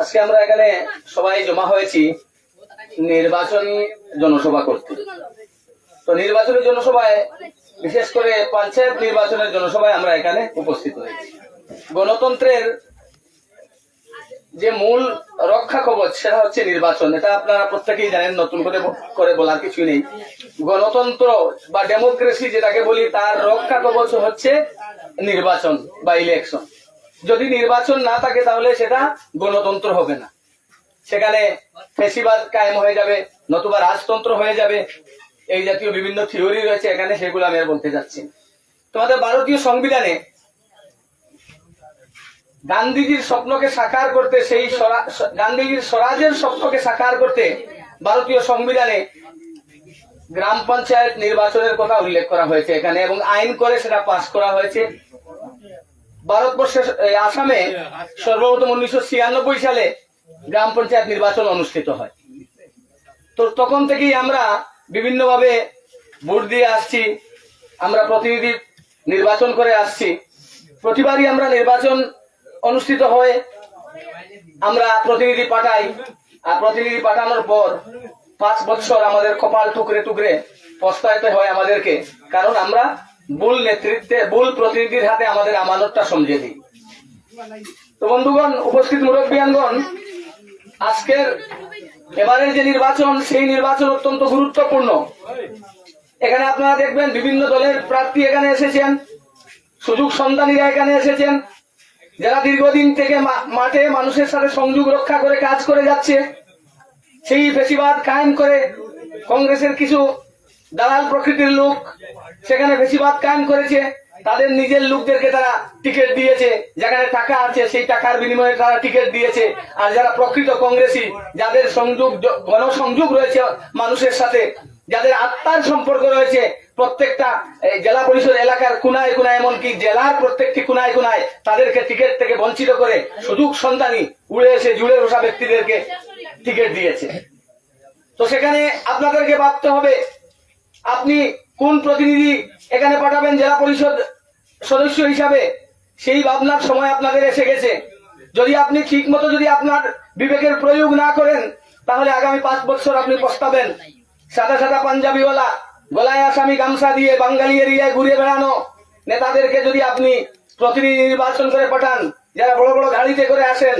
আজকে আমরা এখানে সবাই জমা হয়েছি নির্বাচনী জনসভা করতে। তো নির্বাচনী জনসভায় বিশেষ করে পঞ্চায়েত নির্বাচনের জনসভায় আমরা এখানে উপস্থিত হয়েছি। গণতন্ত্রের যে মূল রক্ষা কবচ, সেটা হচ্ছে নির্বাচন। এটা আপনারা প্রত্যেকেই জানেন, নতুন করে করে বলার কিছু নেই। গণতন্ত্র বা ডেমোক্রেসি যেটাকে বলি, তার রক্ষা কবচ হচ্ছে নির্বাচন বা ইলেকশন। যদি নির্বাচন না থাকে তাহলে সেটা গণতন্ত্র হবে না। সেখানে ফেসিবাদ কায়েম হয়ে যাবে, নতুবা রাজতন্ত্র হয়ে যাবে। এই জাতীয় বিভিন্ন থিওরি রয়েছে, এখানে সেগুলো আমি আর বলতে যাচ্ছি তোমাদের ভারতীয় সংবিধানে গান্ধীজির স্বপ্নকে সাকার করতে, সেই গান্ধীজির স্বরাজের স্বপ্নকে সাকার করতে ভারতীয় সংবিধানে গ্রাম পঞ্চায়েত নির্বাচনের কথা উল্লেখ করা হয়েছে এখানে এবং আইন করে সেটা পাশ করা হয়েছে। ভারতবর্ষে এই আসামে। সর্বপ্রথম উনিশশো ছিয়ানব্বই সালে গ্রাম পঞ্চায়েত নির্বাচন অনুষ্ঠিত হয়। তো তখন থেকেই আমরা বিভিন্নভাবে ভোট দিয়ে আসছি আমরা প্রতিনিধি নির্বাচন করে আসছি। প্রতিবারই আমরা নির্বাচন অনুষ্ঠিত হয়ে আমরা প্রতিনিধি পাঠাই আর প্রতিনিধি পাঠানোর পর পাঁচ বছর আমাদের কপাল টুকরে টুকরে পস্তাইতে হয় আমাদেরকে কারণ আমরা ভুল নেতৃত্বে ভুল প্রতিনিধির হাতে আমাদের আমানতটা সমঝে দিই। তো বন্ধুগণ, উপস্থিত মুরব্বিয়ানগণ, আজকের এবারের যে নির্বাচন, সেই নির্বাচন অত্যন্ত গুরুত্বপূর্ণ। এখানে আপনারা দেখবেন বিভিন্ন দলের প্রার্থী এখানে এসেছেন, সুযোগ সন্ধানীরা এখানে এসেছেন। যারা দীর্ঘদিন থেকে মাঠে মানুষের সাথে সংযোগ রক্ষা করে কাজ করে যাচ্ছে, সেই বেশিবাদ কায়েম করে কংগ্রেসের কিছু দালাল প্রকৃতির লোক। সেখানে বেশিবাদ কায়েম করেছে। তাদের নিজের লোকদেরকে তারা টিকিট দিয়েছে। যেখানে টাকা আছে, সেই টাকার বিনিময়ে তারা টিকিট দিয়েছে। আর যারা প্রকৃত কংগ্রেসী, যাদের সংযোগ গণসংযোগ রয়েছে মানুষের সাথে, যাদের আত্মার সম্পর্ক রয়েছে, প্রত্যেকটা জেলা পরিষদ এলাকার কোনায় কোনায়, এমনকি জেলার প্রত্যেকটি কোনায় কোনায় তাদেরকে টিকিট থেকে বঞ্চিত করে সুযোগ সন্ধানী উড়ে এসে জুড়ে বসা ব্যক্তিদেরকে টিকিট দিয়েছে। তো সেখানে আপনাদেরকে ভাবতে হবে আপনি কোন প্রতিনিধি এখানে পাঠাবেন জেলা পরিষদ সদস্য হিসাবে? সেই ভাবনার সময় আপনাদের এসে গেছে। যদি আপনি ঠিক মতো যদি আপনার বিবেকের প্রয়োগ না করেন, তাহলে আগামী পাঁচ বছর আপনি পস্তাবেন। সাদা সাদা পাঞ্জাবিওয়ালা, গলায় আসামি গামছা দিয়ে বাঙালি এরিয়ায় ঘুরে বেড়ানো। নেতাদেরকে যদি আপনি প্রতিনিধি নির্বাচন করে পাঠান, যারা বড় বড় গাড়িতে করে আসেন,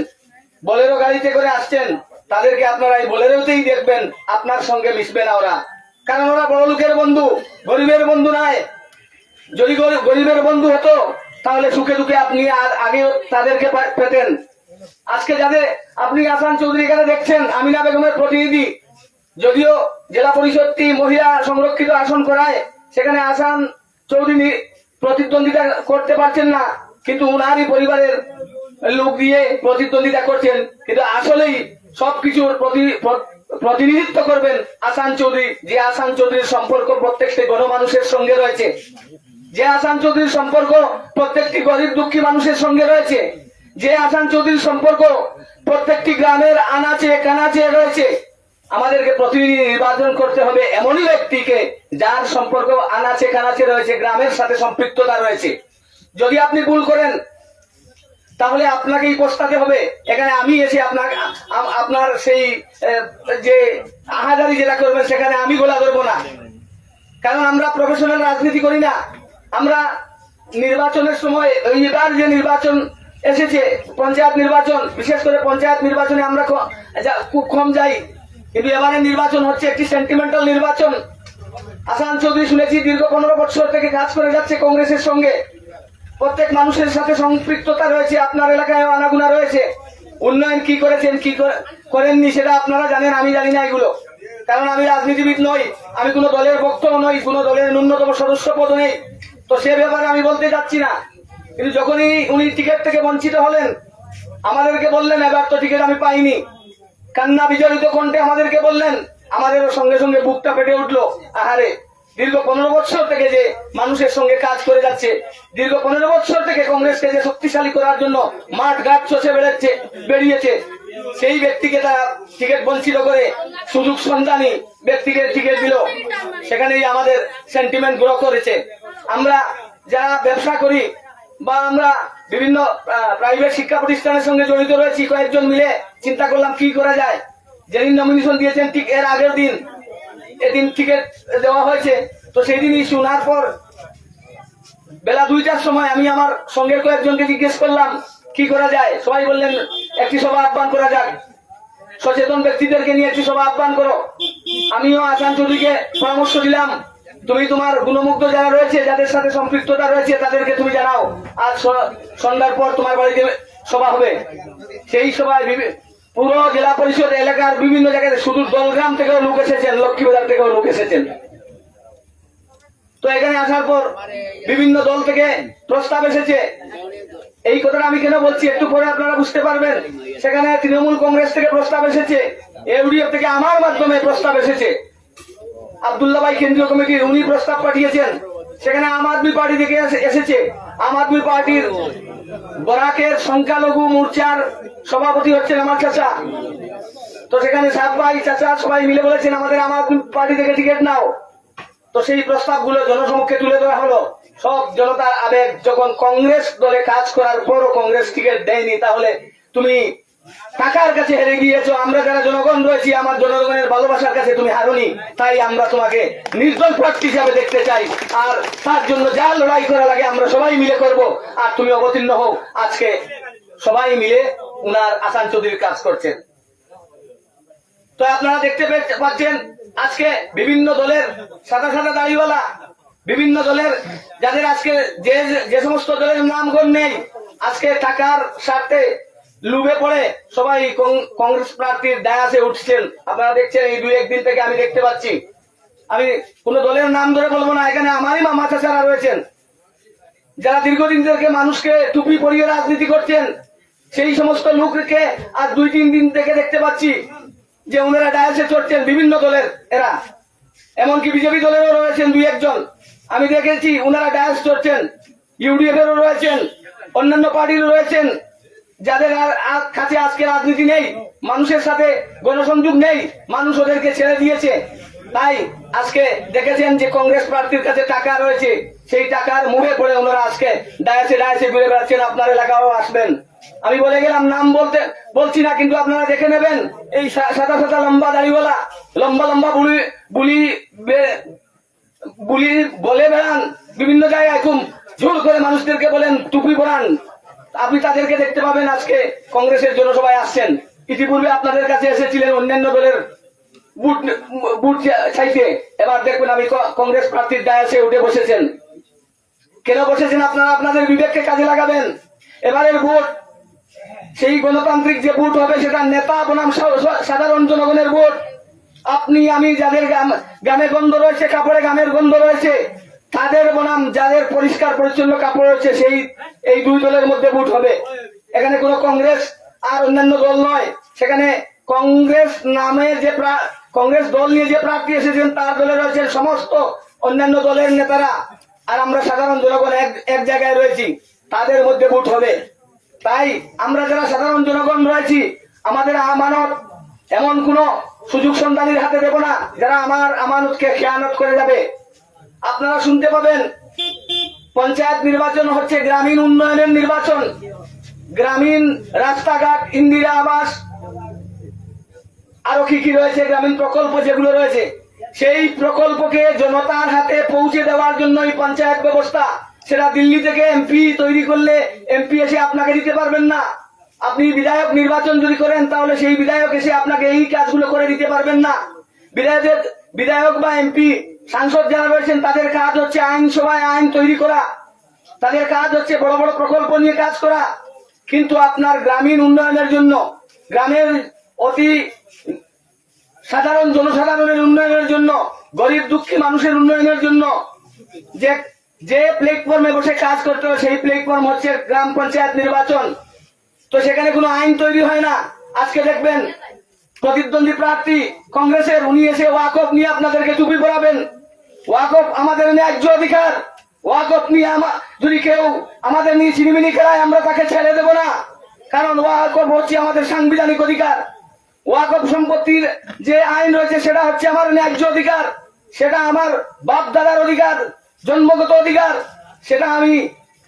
বলেরো গাড়িতে করে আসছেন, তাদেরকে আপনারা এই বলেরোতেই দেখবেন, আপনার সঙ্গে মিশবে না ওরা। কারণ ওরা বড় লোকের বন্ধু, গরিবের বন্ধু নয়। যদি গরি- গরিবের বন্ধু হতো, তাহলে সুখে দুঃখে আপনি আগে তাদেরকে পেতেন। আজকে যাদের, আপনি আসান চৌধুরী এখানে দেখছেন, আমিনা বেগমের প্রতিনিধি। যদিও জেলা পরিষদটি মহিলা সংরক্ষিত আসন করায়, সেখানে আসান চৌধুরী প্রতিদ্বন্দ্বিতা করতে পারছেন না, কিন্তু উনারই পরিবারের লোক দিয়ে প্রতিদ্বন্দ্বিতা করছেন। কিন্তু আসলেই সবকিছুর প্রতি- প্র- প্রতিনিধিত্ব করবেন আসান চৌধুরী। যে আসান চৌধুরীর সম্পর্ক প্রত্যেকটি গণমানুষের সঙ্গে রয়েছে। যে আসান চৌধুরীর সম্পর্ক প্রত্যেকটি গরিব দুঃখী মানুষের সঙ্গে রয়েছে। যে আসান চৌধুরীর সম্পর্ক প্রত্যেকটি গ্রামের আনাচে কানাচে রয়েছে। আমাদেরকে প্রতিনিধি নির্বাচন করতে হবে এমনই ব্যক্তিকে যার সম্পর্ক আনাচে কানাচে রয়েছে, গ্রামের সাথে সম্পৃক্ততা রয়েছে। যদি আপনি ভুল করেন তাহলে আপনাকেই পস্তাতে হবে। এখানে আমি এসে আপনার আপনার সেই যে আহাজারি যেটা করবেন, সেখানে আমি গোলা ধরবো না। কারণ আমরা প্রফেশনাল রাজনীতি করি না। আমরা নির্বাচনের সময় এবার যে নির্বাচন এসেছে, পঞ্চায়েত নির্বাচন, বিশেষ করে পঞ্চায়েত নির্বাচনে আমরা খুব কম যাই। কিন্তু এবারে নির্বাচন হচ্ছে একটি সেন্টিমেন্টাল নির্বাচন। আসান চৌধুরী শুনেছি, দীর্ঘ পনেরো বছর থেকে কাজ করে যাচ্ছে কংগ্রেসের সঙ্গে। প্রত্যেক মানুষের সাথে সম্পৃক্ততা রয়েছে, আপনার এলাকায় আনাগুনা রয়েছে। উন্নয়ন কি করেছেন, কি করেননি সেটা আপনারা জানেন, আমি জানি না এগুলো। কারণ আমি রাজনীতিবিদ নই, আমি কোনো দলের বক্তব্য নই, কোনো দলের ন্যূনতম সদস্য পদ নেই। তো সে ব্যাপারে আমি বলতে যাচ্ছি না। কিন্তু যখনই উনি টিকিট থেকে বঞ্চিত হলেন, আমাদেরকে বললেন, এবার তো টিকিট আমি পাইনি। কান্না বিজড়িত কণ্ঠে আমাদেরকে বললেন, আমাদেরও সঙ্গে সঙ্গে বুকটা ফেটে উঠল। আহারে! দীর্ঘ পনেরো বছর থেকে যে মানুষের সঙ্গে কাজ করে যাচ্ছে, দীর্ঘ পনেরো বছর থেকে কংগ্রেসকে যে শক্তিশালী করার জন্য মাঠ ঘাট চষে বেড়াচ্ছে, বেরিয়েছে, সেই ব্যক্তিকে তারা টিকিট বঞ্চিত করে সুযোগ সন্ধানী ব্যক্তিকে টিকিট দিল। সেখানেই আমাদের সেন্টিমেন্ট গ্রো করেছে। আমরা যারা ব্যবসা করি বা আমরা বিভিন্ন প্রাইভেট শিক্ষা প্রতিষ্ঠানের সঙ্গে জড়িত রয়েছি, কয়েকজন মিলে চিন্তা করলাম কি করা যায়। যেদিন নমিনেশন দিয়েছেন, ঠিক এর আগের দিন এদিন টিকিট দেওয়া হয়েছে। তো সেই দিনই শোনার পর বেলা দুইটার সময় আমি আমার সঙ্গে কয়েকজনকে জিজ্ঞেস করলাম, কি করা যায়? সবাই বললেন, একটি সভা আহ্বান করা যাক। সচেতন ব্যক্তিদেরকে নিয়ে একটি সভা আহ্বান করো। আমিও আসান চৌধুরীকে পরামর্শ দিলাম, তুমি তোমার গুণমুগ্ধ যারা রয়েছে, যাদের সাথে সম্পৃক্ততা রয়েছে, তাদেরকে তুমি জানাও। আজ সন্ধ্যার পর তোমার বাড়িতে সভা হবে। সেই সভায় পুরো জেলা পরিষদ এলাকার বিভিন্ন জায়গায় শুধু দলগ্রাম থেকেও লোক এসেছেন, লক্ষ্মীবাজার থেকেও লোক এসেছেন। তো এখানে আসার পর বিভিন্ন দল থেকে প্রস্তাব এসেছে। এই কথাটা আমি কেন বলছি একটু পরে আপনারা বুঝতে পারবেন। সেখানে তৃণমূল কংগ্রেস থেকে প্রস্তাব এসেছে ইউডিএফ থেকে আমার মাধ্যমে প্রস্তাব এসেছে। আবদুল্লাহ ভাই কেন্দ্রীয় কমিটির উনি প্রস্তাব পাঠিয়েছেন। সেখানে আম আদমি পার্টি থেকে এসে- এসেছে। আম আদমি পার্টির বরাকের সংখ্যালঘু মোর্চার সভাপতি হচ্ছেন আমার চাচা। তো সেখানে সাত ভাই চাচা সবাই মিলে বলেছেন, আমাদের আমার পার্টি থেকে টিকিট নাও। তো সেই প্রস্তাবগুলো জনসমক্ষে তুলে ধরা হলো। সব জনতার আবেগ, যখন কংগ্রেস দলে কাজ করার পরও কংগ্রেস টিকিট দেয়নি, তাহলে তুমি টাকার কাছে হেরে গিয়েছো, আমরা যারা জনগণ রয়েছি, আমার জনগণের ভালোবাসার কাছে তুমি হারুনি, তাই আমরা তোমাকে নির্দল প্রার্থী হিসাবে দেখতে চাই। আর তার জন্য যা লড়াই করা লাগে, আমরা সবাই মিলে করব। আর তুমি অবতীর্ণ হও। আজকে সবাই মিলে উনার আসান চৌধুরীর কাজ করছেন। তো আপনারা দেখতে পাচ্ছেন, আজকে বিভিন্ন দলের সাদা সাদা দাড়িওয়ালা, বিভিন্ন দলের যাদের আজকে যে যে সমস্ত দলের নামগণ নেই, আজকে টাকার স্বার্থে লুবে পড়ে সবাই কংগ্রেস প্রার্থীর ডায়াসে উঠছেন। আপনারা দেখছেন এই দুই একদিন থেকে আমি দেখতে পাচ্ছি। আমি কোন দলের নাম ধরে বলব না, এখানে আমারই মামা চাচারা রয়েছেন। যারা দীর্ঘদিন থেকে মানুষকে টুপি পরিয়ে রাজনীতি করছেন, সেই সমস্ত লোককে আজ দুই তিন দিন থেকে দেখতে পাচ্ছি যে ওনারা ডায়াসে চড়ছেন বিভিন্ন দলের এরা। এমনকি বিজেপি দলেরও রয়েছেন দুই একজন। আমি দেখেছি, ওনারা ডায়াস চড়ছেন। ইউডিএফ এরও রয়েছেন। অন্যান্য পার্টিরও রয়েছেন। যাদের আর কাছে আজকে রাজনীতি নেই, মানুষের সাথে গণসংযোগ নেই, মানুষ ওদেরকে ছেড়ে দিয়েছে। তাই আজকে দেখেছেন যে কংগ্রেস প্রার্থীর কাছে টাকা রয়েছে, সেই টাকার মুখে পড়ে ওনারা আজকে ডায়াসে ডায়াসে ঘুরে বেড়াচ্ছেন, আপনার এলাকাও আসবেন। আমি বলে গেলাম, নাম বলতে বলছি না, কিন্তু আপনারা দেখে নেবেন, এই সাদা সাদা লম্বা দাড়িওয়ালা, লম্বা লম্বা বুলি বুলি বুলি বলে বেড়ান, বিভিন্ন জায়গায় খুব জোর করে মানুষদেরকে বলেন, টুপি পরান। আপনি তাদেরকে দেখতে পাবেন আজকে কংগ্রেসের জনসভায় আসছেন। ইতিপূর্বে আপনাদের কাছে এসেছিলেন অন্যান্য দলের বুট বুট চাইতে। এবার দেখবেন আমি কংগ্রেস প্রার্থীর ডায়াসে উঠে বসেছেন। কেন বসেছেন আপনারা? আপনাদের বিবেককে কাজে লাগাবেন। এবারের ভোট, সেই গণতান্ত্রিক যে ভোট হবে, সেটা নেতা বনাম সাধারণ জনগণের ভোট। আপনি, আমি যাদের গামে গন্ধ রয়েছে, কাপড়ে গামের গন্ধ রয়েছে তাদের বনাম, যাদের পরিষ্কার পরিচ্ছন্ন কাপড় রয়েছে, সেই, এই দুই দলের মধ্যে ভোট হবে। এখানে কোনো কংগ্রেস আর অন্যান্য দল নয়। সেখানে কংগ্রেস নামে যে কংগ্রেস দল নিয়ে যে প্রার্থী এসেছেন, তার দলে রয়েছেন সমস্ত অন্যান্য দলের নেতারা। আর আমরা সাধারণ জনগণ এক এক জায়গায় রয়েছি। তাদের মধ্যে ভোট হবে। তাই আমরা যারা সাধারণ জনগণ রয়েছি, আমাদের আমানত, এমন কোন সুযোগ সন্ধানীর হাতে দেব না, যারা আমার আমানতকে খেয়ানত করে যাবে। আপনারা শুনতে পাবেন, পঞ্চায়েত নির্বাচন হচ্ছে গ্রামীণ উন্নয়নের নির্বাচন। গ্রামীণ রাস্তাঘাট, ইন্দিরা আবাস, আরও কি কি রয়েছে, গ্রামীণ প্রকল্প যেগুলো রয়েছে, সেই প্রকল্পকে জনতার হাতে পৌঁছে দেওয়ার জন্য এই পঞ্চায়েত ব্যবস্থা, সেটা দিল্লি থেকে এমপি তৈরি করলে এমপি এসে আপনাকে দিতে পারবেন না। আপনি বিধায়ক নির্বাচন যদি করেন, তাহলে সেই বিধায়ক এসে আপনাকে এই কাজগুলো করে দিতে পারবেন না। বিধায়কের বিধায়ক বা এমপি সাংসদ যারা রয়েছেন, তাদের কাজ হচ্ছে আইনসভায় আইন তৈরি করা। তাদের কাজ হচ্ছে বড় বড় প্রকল্প নিয়ে কাজ করা। কিন্তু আপনার গ্রামীণ উন্নয়নের জন্য, গ্রামের অতি সাধারণ জনসাধারণের উন্নয়নের জন্য, গরিব দুঃখী মানুষের উন্নয়নের জন্য, যে যে প্ল্যাটফর্মে বসে কাজ করতে হবে, সেই প্ল্যাটফর্ম হচ্ছে গ্রাম পঞ্চায়েত নির্বাচন। তো সেখানে কোনো আইন তৈরি হয় না। আজকে দেখবেন, প্রতিদ্বন্দ্বী প্রার্থী কংগ্রেসের, উনি এসে ওয়াকফ নিয়ে আপনাদেরকে চুপি পরাবেন। ওয়াকফ আমাদের ন্যায্য অধিকার। ওয়াকফ নিয়ে যদি কেউ আমাদের নিয়ে চিনিমিনি খেলায়, আমরা তাকে ছেড়ে দেব না। কারণ ওয়াকফ হচ্ছে আমাদের সাংবিধানিক অধিকার। ওয়াকফ সম্পত্তির যে আইন রয়েছে, সেটা হচ্ছে আমার ন্যায্য অধিকার। সেটা আমার বাপ দাদার অধিকার, জন্মগত অধিকার। সেটা আমি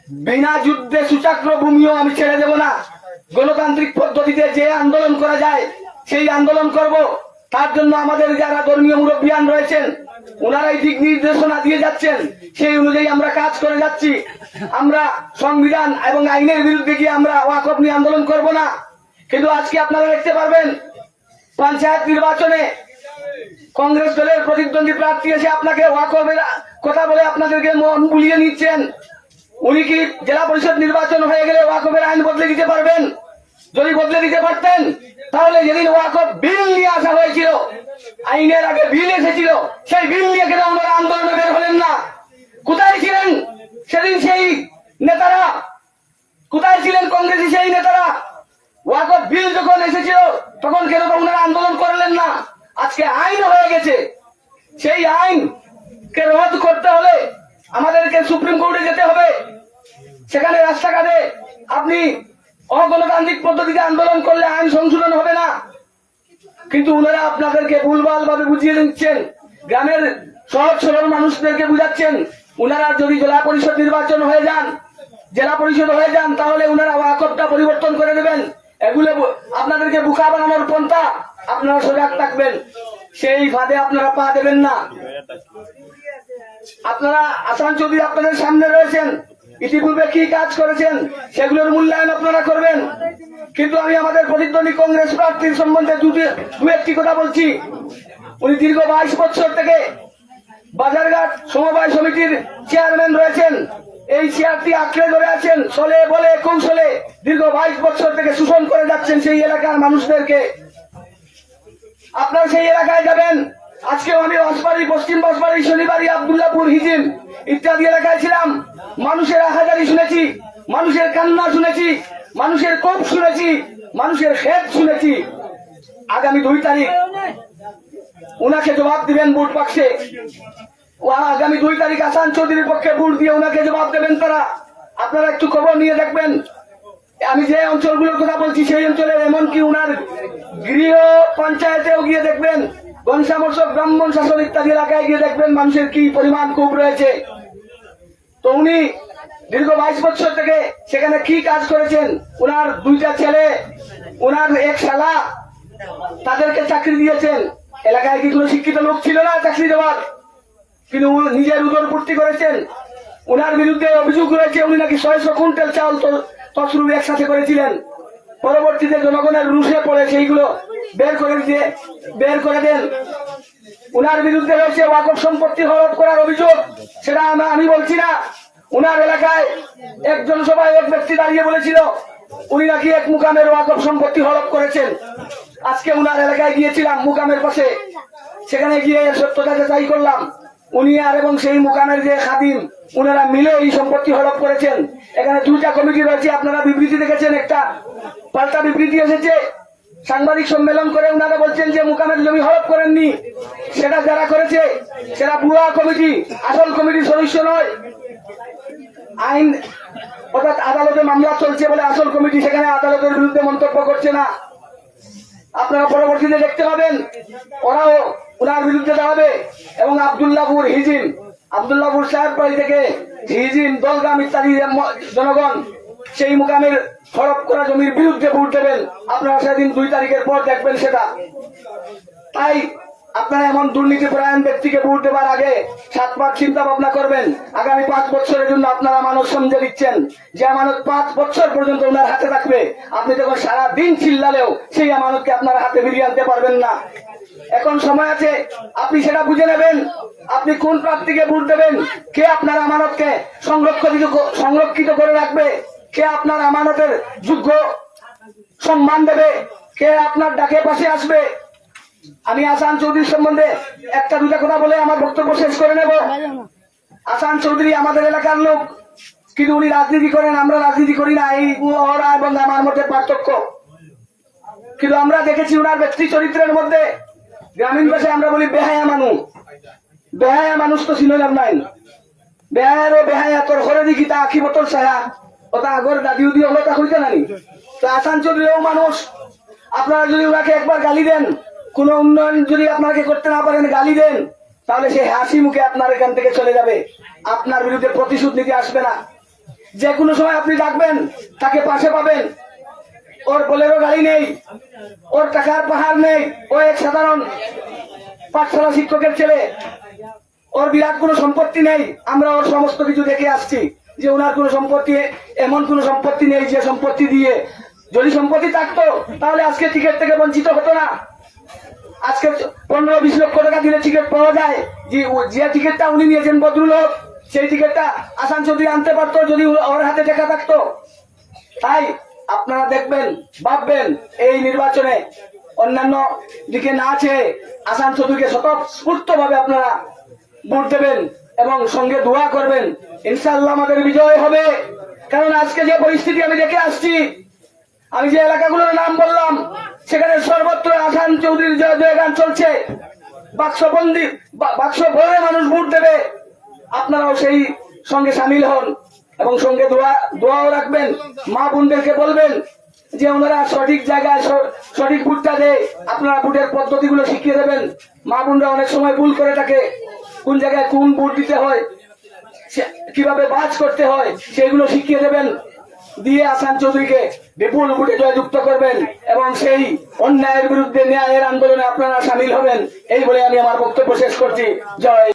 বিনা যুদ্ধে সুচাগ্র ভূমিও আমি ছেড়ে দেব না। গণতান্ত্রিক পদ্ধতিতে যে আন্দোলন করা যায়, সেই আন্দোলন করব। তার জন্য আমাদের যারা ধর্মীয় মুরব্বিয়ান রয়েছেন ওনারাই দিক নির্দেশনা দিয়ে যাচ্ছেন, সেই অনুযায়ী আমরা কাজ করে যাচ্ছি। আমরা সংবিধান এবং আইনের বিরুদ্ধে গিয়ে আমরা ওয়াকফ নিয়ে আন্দোলন করব না। কিন্তু আজকে আপনারা দেখতে পারবেন, পঞ্চায়েত নির্বাচনে কংগ্রেস দলের প্রতিদ্বন্দ্বী প্রার্থী এসে আপনাকে ওয়াকফের কথা বলে আপনাদেরকে মন বুলিয়ে নিচ্ছেন। উনি কি জেলা পরিষদ নির্বাচন হয়ে গেলে ওয়াকফের আইন বদলে দিতে পারবেন? যদি বদলে দিতে পারতেন, তাহলে যেদিন ওয়াকফ বিল নিয়ে আসা হয়েছিল আইনের আগে বিল এসেছিল, সেই বিল নিয়ে কেন আমরা আন্দোলনে বের হলেন না। কোথায় ছিলেন? সেদিন সেই নেতারা, কোথায় ছিলেন কংগ্রেসি সেই নেতারা? ওয়াকফ বিল যখন এসেছিল, তখন কেন ওনারা আন্দোলন করলেন না? আজকে আইন হয়ে গেছে। সেই আইন কে রদ করতে হলে আমাদেরকে সুপ্রিম কোর্টে যেতে হবে। সেখানে রাস্তাঘাটে আপনি অগণতান্ত্রিক পদ্ধতিতে আন্দোলন করলে আইন সংশোধন হবে না। কিন্তু ওনারা আপনাদেরকে ভুলভাল ভাবে বুঝিয়ে দিচ্ছেন। গ্রামের সহজ সরল মানুষদেরকে বুঝাচ্ছেন। ওনারা যদি জেলা পরিষদ নির্বাচন হয়ে যান, জেলা পরিষদ হয়ে যান, তাহলে ওনারা ওয়াকফটা পরিবর্তন করে দেবেন। এগুলো আপনাদেরকে বুকা বানানোর পন্থা আপনারা সজাগ থাকবেন। সেই ফাঁদে আপনারা পা দেবেন না। আপনারা আসান চৌধুরী আপনাদের সামনে রয়েছেন। ইতিপূর্বে কি কাজ করেছেন, সেগুলোর মূল্যায়ন আপনারা করবেন। কিন্তু আমি আমাদের প্রতিদ্বন্দ্বী কংগ্রেস প্রার্থীর সম্বন্ধে দুটি দু একটি কথা বলছি। উনি দীর্ঘ বাইশ বছর থেকে বাজারঘাট সমবায় সমিতির চেয়ারম্যান রয়েছেন। এই চেয়ারটি আঁকড়ে ধরে আছেন। চলে, বলে, কৌশলে দীর্ঘ বাইশ বছর থেকে শোষণ করে যাচ্ছেন সেই এলাকার মানুষদেরকে। আপনারা সেই এলাকায় যাবেন। আজকে আমি বাঁশবাড়ি, পশ্চিম বাঁশবাড়ি, শনিবাড়ি, আবদুল্লাপুর, হিজিম ইত্যাদি এলাকায় ছিলাম। মানুষের আহাজারি শুনেছি, মানুষের কান্না শুনেছি। মানুষের কোপ শুনেছি, মানুষের খেত শুনেছি। আগামী দুই তারিখ উনাকে জবাব দিবেন বুট ও আগামী দুই তারিখ আসান চৌধুরীর পক্ষে ভোট দিয়ে ওনাকে জবাব দেবেন তারা। আপনারা একটু খবর নিয়ে দেখবেন। আমি যে অঞ্চলগুলোর কথা বলছি, সেই অঞ্চলের এমনকি উনার গৃহ পঞ্চায়েতেও গিয়ে দেখবেন। গনসামর্শক ব্রাহ্মণ শাসন ইত্যাদি এলাকায় গিয়ে দেখবেন মানুষের কি পরিমাণ খুব রয়েছে। তো উনি দীর্ঘ বাইশ বছর থেকে সেখানে কি কাজ করেছেন? উনার দুইটা ছেলে, উনার এক শালা, তাদেরকে চাকরি দিয়েছেন। এলাকায় কি কোনো শিক্ষিত লোক ছিল না চাকরি দেওয়ার? কিন্তু নিজের উদর পূর্তি করেছেন। উনার বিরুদ্ধে অভিযোগ রয়েছে উনি নাকি ছয়শো কুইন্টাল চাউল তো- তছরুপ একসাথে করেছিলেন। পরবর্তীতে জনগণের রুশে পড়ে সেইগুলো বের করে দিয়ে বের করে দেন। উনার বিরুদ্ধে রয়েছে ওয়াকফ সম্পত্তি হরপ করার অভিযোগ, সেটা আমি বলছি না। উনার এলাকায় একজন সবাই এক ব্যক্তি দাঁড়িয়ে বলেছিল, উনি নাকি এক মুকামের ওয়াকফ সম্পত্তি হরপ করেছেন। আজকে উনার এলাকায় গিয়েছিলাম মুকামের পাশে। সেখানে গিয়ে সত্যতা যাচাই করলাম। উনি আর এবং সেই মুকামের যে খাদিম, উনারা মিলে এই সম্পত্তি হরপ করেছেন। এখানে দুইটা কমিটি রয়েছে, আপনারা বিবৃতি দেখেছেন, একটা পাল্টা বিবৃতি এসেছে। সাংবাদিক সম্মেলন করে উনারা বলছেন যে মুকামের জমি হরপ করেননি। সেটা যারা করেছে, সেটা বুয়া কমিটি, আসল কমিটির সদস্য নয়। আইন, অর্থাৎ আদালতে মামলা চলছে বলে আসল কমিটি সেখানে আদালতের বিরুদ্ধে মন্তব্য করছে না। আপনারা পরবর্তীতে দেখতে পাবেন, ওরাও ওনার বিরুদ্ধে দাঁড়াবে এবং আবদুল্লাপুর হিজিন আবদুল্লাপুর সাহেব বাড়ি থেকে হিজিন দলগ্রাম ইত্যাদি জনগণ সেই মুকামের হরপ করা জমির বিরুদ্ধে ভোট দেবেন। আপনারা সেদিন দুই তারিখের পর দেখবেন সেটা। তাই আপনারা এমন দুর্নীতি পরায়ণ ব্যক্তিকে ভোট দেবার আগে সাত সাতবার চিন্তা ভাবনা করবেন। আগামী পাঁচ বছরের জন্য আপনারা মানুষ সমঝে দিচ্ছেন যে আমানত পাঁচ বছর পর্যন্ত ওনার হাতে থাকবে, আপনি যখন সারা দিন চিল্লালেও সেই আমানতকে আপনার হাতে ফিরিয়ে আনতে পারবেন না। এখন সময় আছে, আপনি সেটা বুঝে নেবেন। আপনি কোন প্রার্থীকে ভোট দেবেন? কে আপনার আমানতকে সংরক্ষিত সংরক্ষিত করে রাখবে? কে আপনার আমানতের যোগ্য সম্মান দেবে? কে আপনার ডাকে পাশে আসবে? আমি আসান চৌধুরীর সম্বন্ধে একটা দুটা কথা বলে আমার বক্তব্য শেষ করে নেব। আসান চৌধুরী আমাদের এলাকার লোক, কিন্তু উনি রাজনীতি করেন, আমরা রাজনীতি করি না। এই ওরা এবং আমার মধ্যে পার্থক্য। কিন্তু আমরা দেখেছি ওনার ব্যক্তি চরিত্রের মধ্যে, গ্রামীণ ভাষায় আমরা বলি বেহায়া মানুষ। বেহায়া মানুষ তো চিনলাম নাই। বেহায়ার বেহায়া তোর ঘরে দেখি তা আখি বতর ছায়া ওটা আগর দাদিও দিয়ে হলো তা হইতে নানি তো আসান মানুষ আপনারা যদি ওনাকে একবার গালি দেন, কোন উন্নয়ন যদি আপনাকে করতে না পারেন গালি দেন, তাহলে সে হাসি মুখে আপনার এখান থেকে চলে যাবে। আপনার বিরুদ্ধে প্রতিশোধ নিতে আসবে না। যে কোনো সময় আপনি ডাকবেন, তাকে পাশে পাবেন। ওর বলেরও গাড়ি নেই, ওর টাকার পাহাড় নেই, ও এক সাধারণ পাঠশালা শিক্ষকের ছেলে। ওর বিরাট কোনো সম্পত্তি নেই, আমরা ওর সমস্ত কিছু দেখে আসছি। যে ওনার কোনো সম্পত্তি, এমন কোনো সম্পত্তি নেই যে সম্পত্তি দিয়ে যদি সম্পত্তি থাকতো, তাহলে আজকে টিকিট থেকে বঞ্চিত হতো না। আজকে পনেরো বিশ লক্ষ টাকা দিলে টিকিট পাওয়া যায়। যে যে টিকিটটা উনি নিয়েছেন বদরুলোক সেই টিকিটটা আসান চৌধুরী আনতে পারতো যদি ওর হাতে টাকা থাকতো। তাই আপনারা দেখবেন, ভাববেন, এই নির্বাচনে অন্যান্য দিকে না আছে আসান চৌধুরীকে স্বতঃস্ফূর্ত ভাবে আপনারা ভোট দেবেন। এবং সঙ্গে দোয়া করবেন। ইনশাল্লাহ আমাদের বিজয় হবে। কারণ আজকে যে পরিস্থিতি আমি দেখে আসছি, আমি যে এলাকাগুলোর নাম বললাম, সেখানে সর্বত্র আসান চৌধুরীর জয় জয়গান চলছে। বাক্সবন্দি বাক্স ভরে মানুষ ভোট দেবে। আপনারাও সেই সঙ্গে সামিল হন এবং সঙ্গে দোয়া, দোয়াও রাখবেন। মা বোনদেরকে বলবেন যে ওনারা সঠিক জায়গায় সঠিক ভোটটা দেয়। আপনারা ভোটের পদ্ধতিগুলো শিখিয়ে দেবেন। মা বোনরা অনেক সময় ভুল করে থাকে। কোন জায়গায় কোন ভোট দিতে হয় কীভাবে বাজ করতে হয় সেগুলো শিখিয়ে দেবেন। দিয়ে আসান চৌধুরীকে বিপুল ভোটে জয়যুক্ত করবেন এবং সেই অন্যায়ের বিরুদ্ধে ন্যায়ের আন্দোলনে আপনারা সামিল হবেন। এই বলে আমি আমার বক্তব্য শেষ করছি। জয়